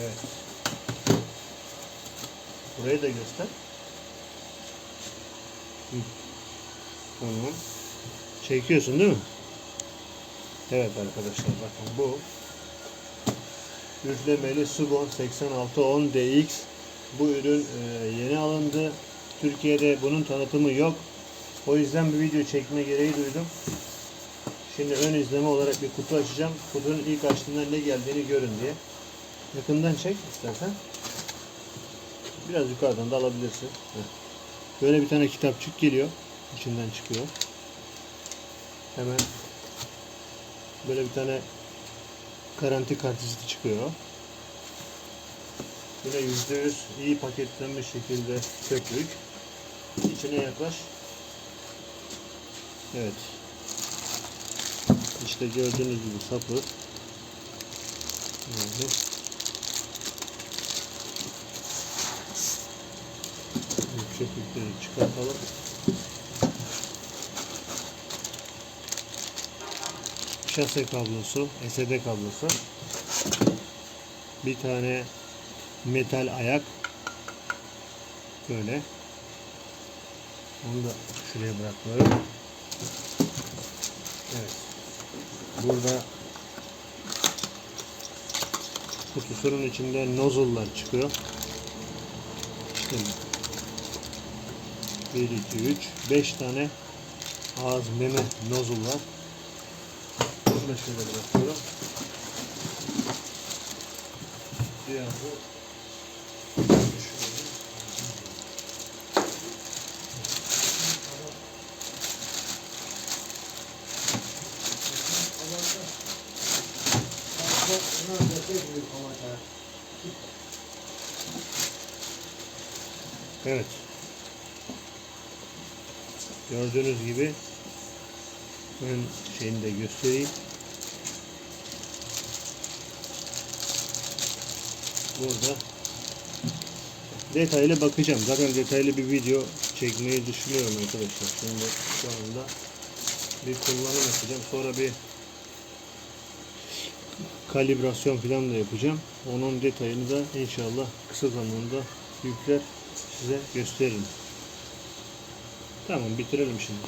Evet. Burayı da göster. Hı. Tamam. Çekiyorsun değil mi? Evet arkadaşlar bakın bu üflemeli Subon 8610 DX bu ürün e, yeni alındı. Türkiye'de bunun tanıtımı yok. O yüzden bir video çekme gereği duydum. Şimdi ön izleme olarak bir kutu açacağım. Kutunun ilk açtığında ne geldiğini görün diye. Yakından çek istersen. Biraz yukarıdan da alabilirsin. Böyle bir tane kitapçık geliyor. İçinden çıkıyor. Hemen böyle bir tane garanti kartı çıkıyor. Yine %100 iyi paketlenmiş şekilde sökük. İçine yaklaş. Evet. İşte gördüğünüz gibi sapı. Yani bu köpükleri çıkartalım. Şase kablosu, SD kablosu. Bir tane metal ayak. Böyle. Onu da şuraya bırakıyorum. Evet. Burada kutusunun içinde nozzle'lar çıkıyor. İşte 1, 2, 3, 5 tane ağız meme nozzle var. Bunu da şöyle bırakıyorum. Diğer bu. Evet. Gördüğünüz gibi ön şeyini de göstereyim. Burada detaylı bakacağım. Zaten detaylı bir video çekmeyi düşünüyorum arkadaşlar. Şimdi şu anda bir kullanım yapacağım. Sonra bir kalibrasyon falan da yapacağım. Onun detayını da inşallah kısa zamanda yükler size gösteririm. Tamam bitirelim şimdi.